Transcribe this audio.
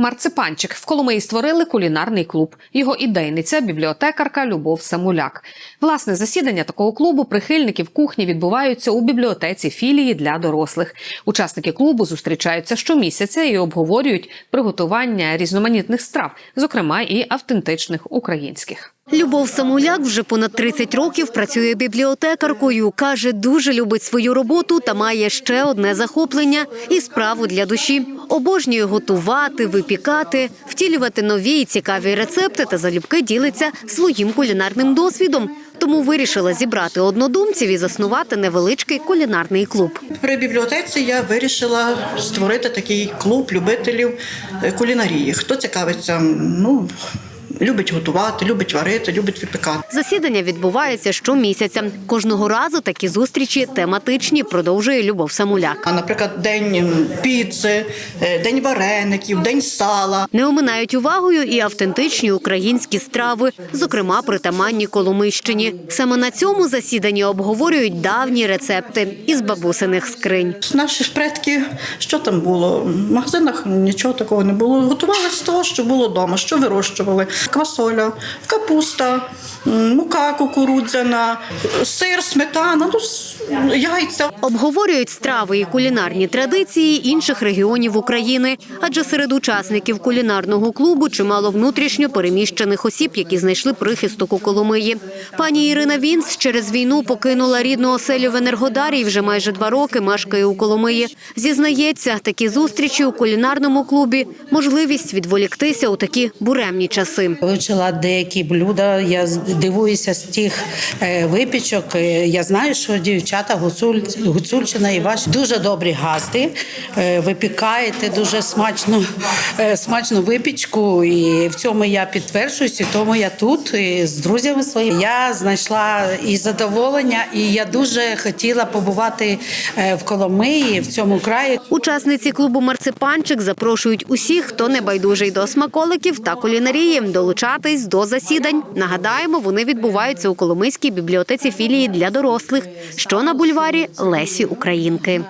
Марципанчик в Коломиї створили кулінарний клуб. Його ідейниця бібліотекарка Любов Самуляк. Власне засідання такого клубу прихильників кухні відбуваються у бібліотеці філії для дорослих. Учасники клубу зустрічаються щомісяця і обговорюють приготування різноманітних страв, зокрема і автентичних українських. Любов Самуляк вже понад 30 років працює бібліотекаркою. Каже, дуже любить свою роботу та має ще одне захоплення і справу для душі. Обожнює готувати, випікати, втілювати нові і цікаві рецепти та залюбки ділиться своїм кулінарним досвідом. Тому вирішила зібрати однодумців і заснувати невеличкий кулінарний клуб. При бібліотеці я вирішила створити такий клуб любителів е, кулінарії. Хто цікавиться, ну любить готувати, любить варити, любить випікати. Засідання відбувається щомісяця. Кожного разу такі зустрічі тематичні, продовжує Любов Самуляк. А, наприклад, день піци, е, день вареників, день сала. Не оминають увагою і автентичні українські страви, зокрема притаманні Коломийщині. Саме на цьому засіданні обговорюють давні рецепти із бабусиних скринь. Наші ж предки, що там було? В магазинах нічого такого не було. Готували з того, що було вдома, що вирощували. Квасоля, капуста, мука кукурудзяна, сир, сметана, ну, яйця. Обговорюють страви і кулінарні традиції інших регіонів України, адже серед учасників кулінарного клубу чимало внутрішньо переміщених осіб, які знайшли прихисток у Коломиї. Пані Ірина Вінц через війну покинула рідну оселю в Енергодарі і вже майже два роки мешкає у Коломиї. Зізнається, такі зустрічі у кулінарному клубі можливість відволіктися у такі буремні часи. Вивчила деякі блюда. Я дивуюся з тих е, випічок. Е, Я знаю, що дівчата Гуцуль, Гуцульщина і ваші дуже добрі гасти. Е, Випікаєте дуже смачну, смачну випічку. І в цьому я підтверджуюся, тому я тут і з друзями своїми. Я знайшла і задоволення, і я дуже хотіла побувати в Коломиї, в цьому краї. Учасниці клубу Марципанчик запрошують усіх, хто не байдужий до смаколиків та кулінарії, долучатись до засідань. Нагадаємо, вони відбуваються у Коломийській бібліотеці філії для дорослих, що на бульварі Лесі Українки.